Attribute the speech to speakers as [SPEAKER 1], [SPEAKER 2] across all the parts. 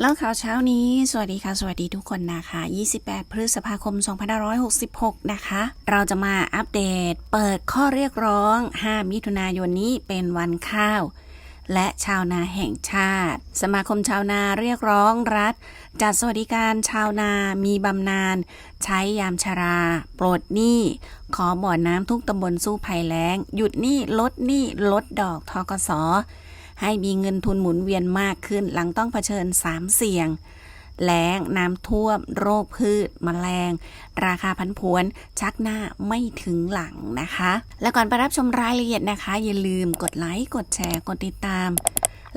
[SPEAKER 1] แล้วข่าวเช้านี้ สวัสดีค่ะ สวัสดีทุกคนนะคะ 28 พฤษภาคม 2566 นะคะ เราจะมาอัปเดต เปิดข้อเรียกร้อง 5 มิถุนายนนี้เป็นวันข้าว และชาวนาแห่งชาติ สมาคมชาวนาเรียกร้องรัฐ จัดสวัสดิการชาวนา มีบำนาญ ใช้ยามชรา โปรดหนี้ ขอบ่อน้ำทุกตำบลสู้ภัยแล้ง หยุดหนี้ ลดหนี้ ลดดอกทกส ให้มีเงินทุนหมุนเวียนมากขึ้น หลังต้องเผชิญ 3 เสี่ยงแล้งน้ำท่วม โรคพืชแมลง ราคาพันผวน ชักหน้าไม่ถึงหลังนะคะ และก่อนไปรับชมรายละเอียดนะคะ อย่าลืมกดไลค์ กดแชร์ กดติดตาม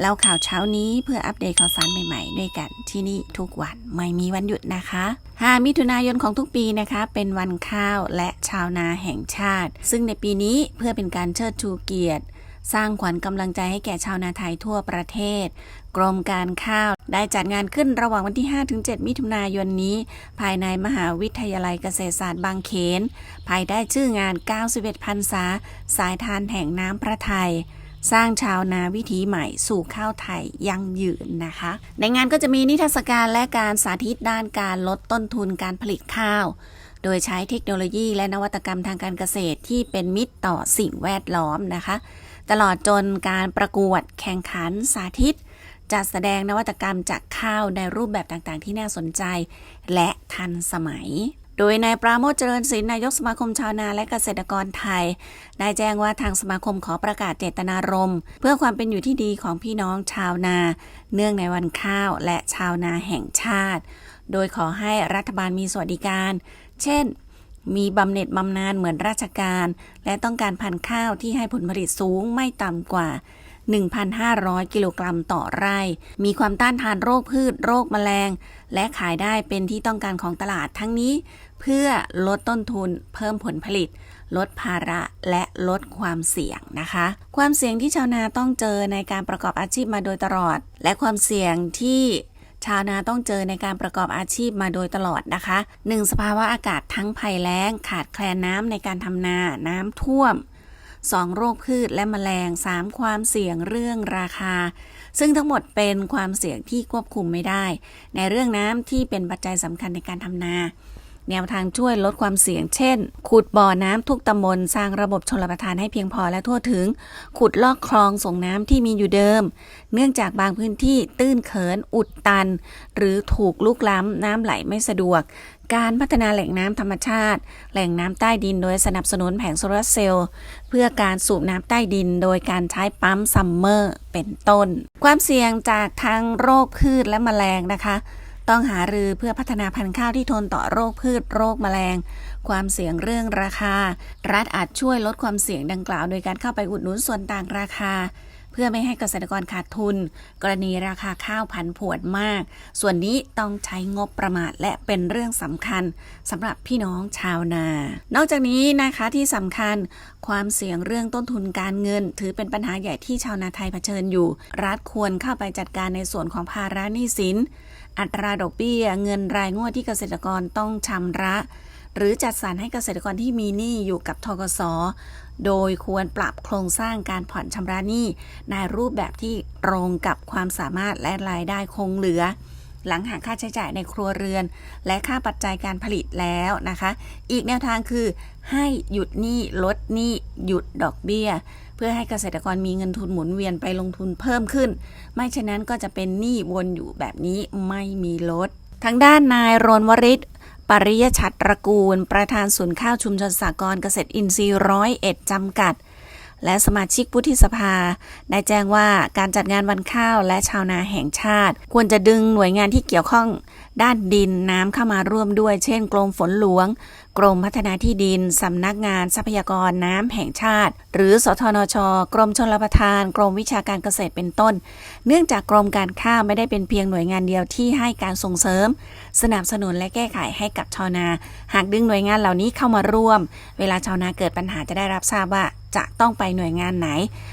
[SPEAKER 1] แล้วข่าวเช้านี้เพื่ออัปเดตข่าวสารใหม่ๆ ด้วยกันที่นี่ทุกวันไม่มีวันหยุดนะคะ5มิถุนายนของทุกปีนะคะ เป็นวันข้าวและชาวนาแห่งชาติ ซึ่งในปีนี้เพื่อเป็นการเชิดชูเกียรติ สร้างขวัญกำลังใจให้แก่ชาวนาไทยทั่วประเทศ กรมการข้าวได้จัดงานขึ้นระหว่างวันที่ 5-7 มิถุนายนนี้ ภายในมหาวิทยาลัยเกษตรศาสตร์บางเขน ภายได้ชื่องาน 91พรรษา สายทานแห่งน้ำพระไทยสร้างชาวนาวิถีใหม่สู่ข้าวไทยยั่งยืนนะคะ ในงานก็จะมีนิทรรศการและการสาธิตด้านการลดต้นทุนการผลิตข้าว โดยใช้เทคโนโลยีและนวัตกรรมทางการเกษตรที่เป็นมิตรต่อสิ่งแวดล้อมนะคะ ตลอดจนการประกวดแข่งขันสาธิต จัดแสดงนวัตกรรมจากข้าวในรูปแบบต่างๆ ที่น่าสนใจ และทันสมัย โดยนายปราโมทเจริญศิลป์นายกสมาคมชาวนาและเกษตรกรไทย ได้แจ้งว่าทางสมาคมขอประกาศเจตนารมณ์ เพื่อความเป็นอยู่ที่ดีของพี่น้องชาวนา เนื่องในวันข้าวและชาวนาแห่งชาติ โดยขอให้รัฐบาลมีสวัสดิการ เช่น มีบำเหน็จบำนาญเหมือนราชการ และต้องการพันธุ์ข้าวที่ให้ผลผลิตสูงไม่ต่ำกว่า 1,500 กิโลกรัมต่อไร่ มีความต้านทานโรคพืช โรคแมลง และขายได้เป็นที่ต้องการของตลาดทั้งนี้ เพื่อลดต้นทุนเพิ่มผลผลิต ลดภาระและลดความเสี่ยงนะคะ ความเสี่ยงที่ชาวนาต้องเจอในการประกอบอาชีพมาโดยตลอด และความเสี่ยงที่ ชาวนาต้องเจอในการประกอบอาชีพมาโดยตลอดนะคะ 1. สภาวะอากาศทั้งภัยแล้ง ขาดแคลนน้ำในการทำนาน้ำท่วม 2. โรคพืชและแมลง 3. ความเสี่ยงเรื่องราคา ซึ่งทั้งหมดเป็นความเสี่ยงที่ควบคุมไม่ได้ ในเรื่องน้ำที่เป็นปัจจัยสำคัญในการทำนา แนวทางช่วยลดความเสี่ยง เช่น ขุดบ่อน้ำทุกตำบลสร้างระบบชลประทานให้เพียงพอและทั่วถึง ขุดลอกคลองส่งน้ำที่มีอยู่เดิม เนื่องจากบางพื้นที่ตื้นเขิน อุดตัน หรือถูกลุกล้ำน้ำไหลไม่สะดวก การพัฒนาแหล่งน้ำธรรมชาติ แหล่งน้ำใต้ดินโดยสนับสนุนแผงโซลาร์เซลล์เพื่อการสูบน้ำใต้ดิน โดยการใช้ปั๊มซัมเมอร์เป็นต้น ความเสี่ยงจากทางโรคพืชและแมลงนะคะ ต้องหารือเพื่อพัฒนาพันธุ์ข้าวที่ทนต่อโรคพืชโรคแมลง ความเสี่ยงเรื่องราคา รัฐอาจช่วยลดความเสี่ยงดังกล่าว โดยการเข้าไปอุดหนุนส่วนต่างราคา เพื่อไม่ให้เกษตรกรขาดทุน กรณีราคาข้าวผันผวนมาก ส่วนนี้ต้องใช้งบประมาณและเป็นเรื่องสำคัญสำหรับพี่น้องชาวนา นอกจากนี้นะคะที่สำคัญความเสี่ยงเรื่องต้นทุนการเงิน ถือเป็นปัญหาใหญ่ที่ชาวนาไทยเผชิญอยู่ รัฐควรเข้าไปจัดการในส่วนของภาระหนี้สิน อัตราดอกเบี้ย เงินรายงวดที่เกษตรกรต้องชำระ หรือจัดสรรให้เกษตรกรที่มีหนี้อยู่กับทกสโดยควรปรับโครงสร้างการผ่อนชำระหนี้ในรูปแบบที่ตรงกับความสามารถและรายได้คงเหลือ หลังหักค่าใช้จ่ายในครัวเรือน และค่าปัจจัยการผลิตแล้วนะคะ อีกแนวทางคือ ให้หยุดหนี้ลดหนี้หยุดดอกเบี้ย เพื่อให้เกษตรกรมีเงินทุนหมุนเวียนไปลงทุนเพิ่มขึ้น ไม่เช่นนั้นก็จะเป็นหนี้วนอยู่แบบนี้ไม่มีลดทางด้านนายรณวริศ ปริยชัดตระกูล ประธานศูนย์ข้าวชุมชนสากรเกษตรอินทรีย์ร้อยเอ็ดจำกัด และสมาชิกวุฒิสภา ได้แจ้งว่าการจัดงานวันข้าวและชาวนาแห่งชาติ ควรจะดึงหน่วยงานที่เกี่ยวข้อง ด้านดินน้ำเข้ามาร่วมด้วย เช่น กรมฝนหลวง กรมพัฒนาที่ดิน สำนักงานทรัพยากรน้ำแห่งชาติ หรือสทนช กรมชลประทาน กรมวิชาการเกษตรเป็นต้น เนื่องจากกรมการข้าวไม่ได้เป็นเพียงหน่วยงานเดียวที่ให้การส่งเสริม สนับสนุนและแก้ไขให้กับชาวนา หากดึงหน่วยงานเหล่านี้เข้ามาร่วม เวลาชาวนาเกิดปัญหาจะได้รับทราบว่าจะต้องไปหน่วยงานไหน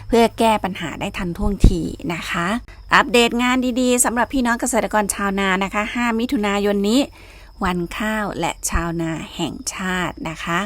[SPEAKER 1] เพื่อแก้ปัญหาได้ทันท่วงทีนะคะอัปเดตงานดีๆสำหรับพี่น้องเกษตรกรชาวนานะคะ 5 มิถุนายนนี้ วันข้าวและชาวนาแห่งชาตินะคะ